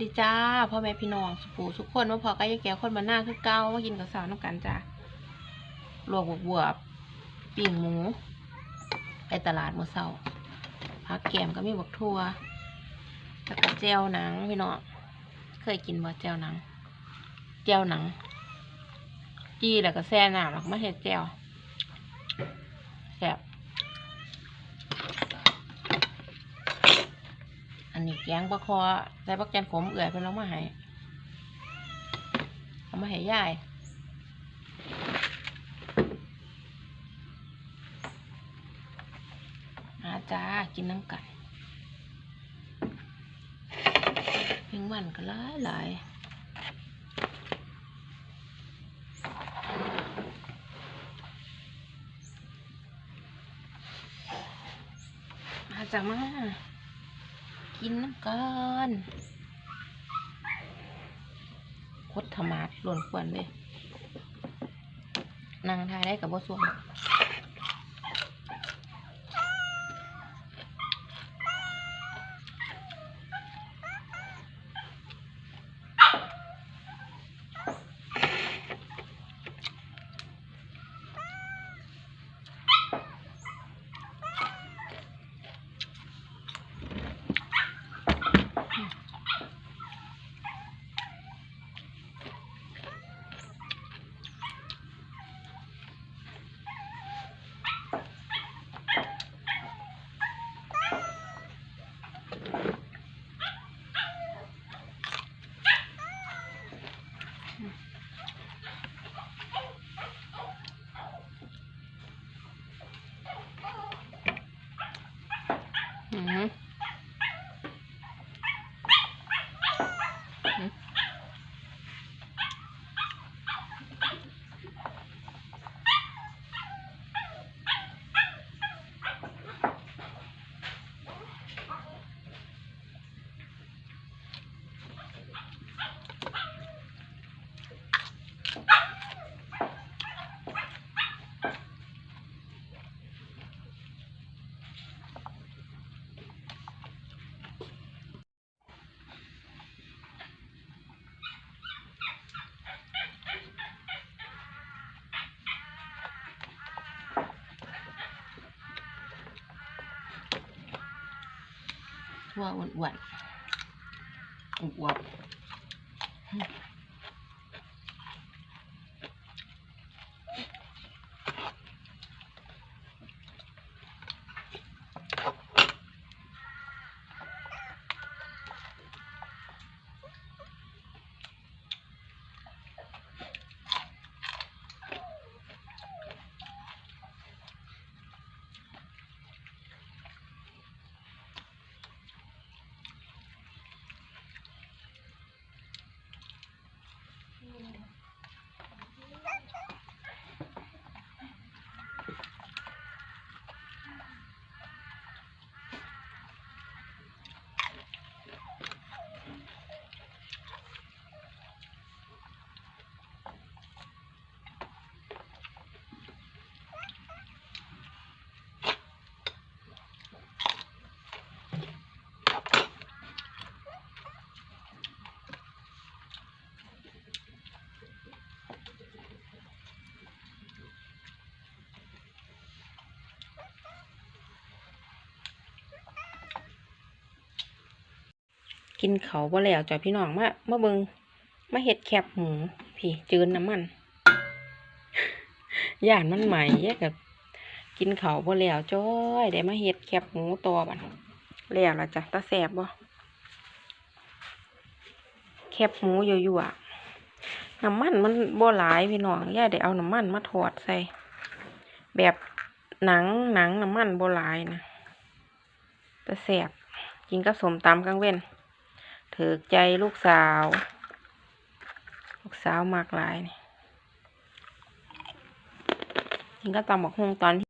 ดีจ้าพ่อแม่พี่น้องสุปูทุกคนมาพอก็ยายแก้คนมาหน้าคือเก้ามากินกับสาวน้ำกันจ้าลวกบวบปิ้งหมู ไปตลาดเมื่อเช้าผักแกมก็มีบักทั่วแล้วก็แจวหนังพี่น้องเคยกินบ่แจวหนังแจวหนัง จี้แล้วก็แซ่น้ำแล้วก็มาเฮ็ดแจวแซ่บ อันนี้แกงปลาคอใส่ปลาแกนขมเอื่อยเพิ่นเอามาให้เอามาให้ยายมาจ้ากินน้ำกันเพียงวันก็หลายหลายมาจ้ามา กินน้ำกันคดธรรมาดหล่นควนเลยนางทายได้กับบ่สวง อื ทั่วอ้วนๆอวบ กินเขาบ่แล้วจ้ะพี่น้องมามาเบิงมาเฮ็ดแคบหมูพี่จืนน้ำมันย่านมันใหม่แยกกับกินเขาบ่แล้วจ้อยได้มาเฮ็ดแคบหมูตัวบัดแล้วละจ้ะตาแสบบ่แคบหมูยั่วๆน้ำมันมันบ่หลายพี่น้องย่าได้เอาน้ำมันมาทอดใส่ แบบหนังหนังน้ำมันบ่หลายนะตาแสบกินกับสมตำกลางเว้น ถือใจลูกสาว ลูกสาวมากหลายนี่กินก็ตำบักฮุงตอน